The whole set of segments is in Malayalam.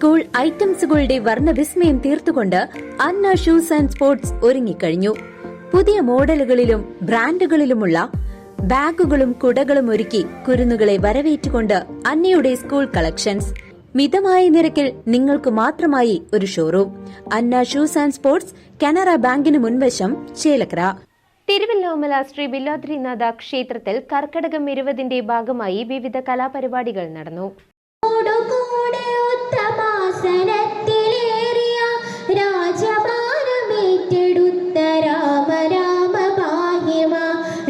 സ്കൂൾ ഐറ്റംസുകളുടെ വർണവിസ്മയം തീർത്തുകൊണ്ട് അന്ന ഷൂസ് ആൻഡ് സ്പോർട്സ് ഒരുങ്ങിക്കഴിഞ്ഞു. പുതിയ മോഡലുകളിലും ബ്രാൻഡുകളിലുമുള്ള ബാഗുകളും കുടകളും ഒരുക്കി കുരുന്നുകളെ വരവേറ്റുകൊണ്ട് അന്നയുടെ സ്കൂൾ കളക്ഷൻസ്. മിതമായ നിരക്കിൽ നിങ്ങൾക്ക് മാത്രമായി ഒരു showroom. Anna shoes and sports Canara ബാങ്കിന് മുൻവശം ചേലക്കര. തിരുവല്ലോമല ശ്രീ ബില്ലാദ്രിനാഥ ക്ഷേത്രത്തിൽ കർക്കടകം ഇരുപതിന്റെ ഭാഗമായി വിവിധ കലാപരിപാടികൾ നടന്നു.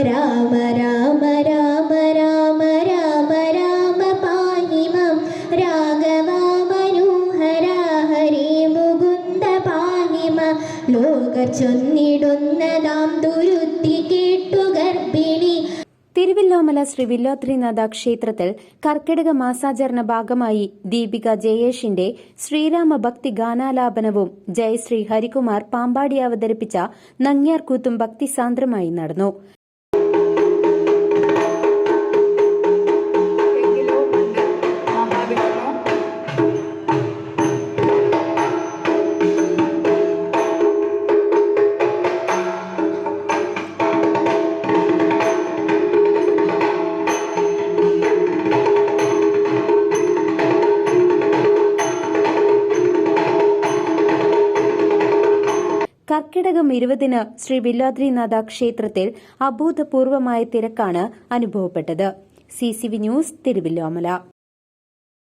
രാമ രാമ രാമ രാമ രാമ രാമ പാഹിമം. രാഘവ മനോഹര ഹരി മുകുന്ദ പാഹിമ. ലോക ചൊന്നിടുന്നതാം ദുരുത്തി കേട്ടു ഗർഭിണി. തിരുവല്ലോമല ശ്രീ വില്ലോത്രിനാഥ ക്ഷേത്രത്തിൽ കർക്കിടക മാസാചരണ ഭാഗമായി ദീപിക ജയേഷിന്റെ ശ്രീരാമ ഭക്തി ഗാനാലാപനവും ജയശ്രീ ഹരികുമാർ പാമ്പാടി അവതരിപ്പിച്ച നങ്ങ്യാർകൂത്തും ഭക്തിസാന്ദ്രമായി നടന്നു. കർക്കിടകം ഇരുപതിന് ശ്രീ വില്ലാദ്രിനാഥ ക്ഷേത്രത്തിൽ അഭൂതപൂർവമായ തിരക്കാണ് അനുഭവപ്പെട്ടത്. C news Thiruvilwamala.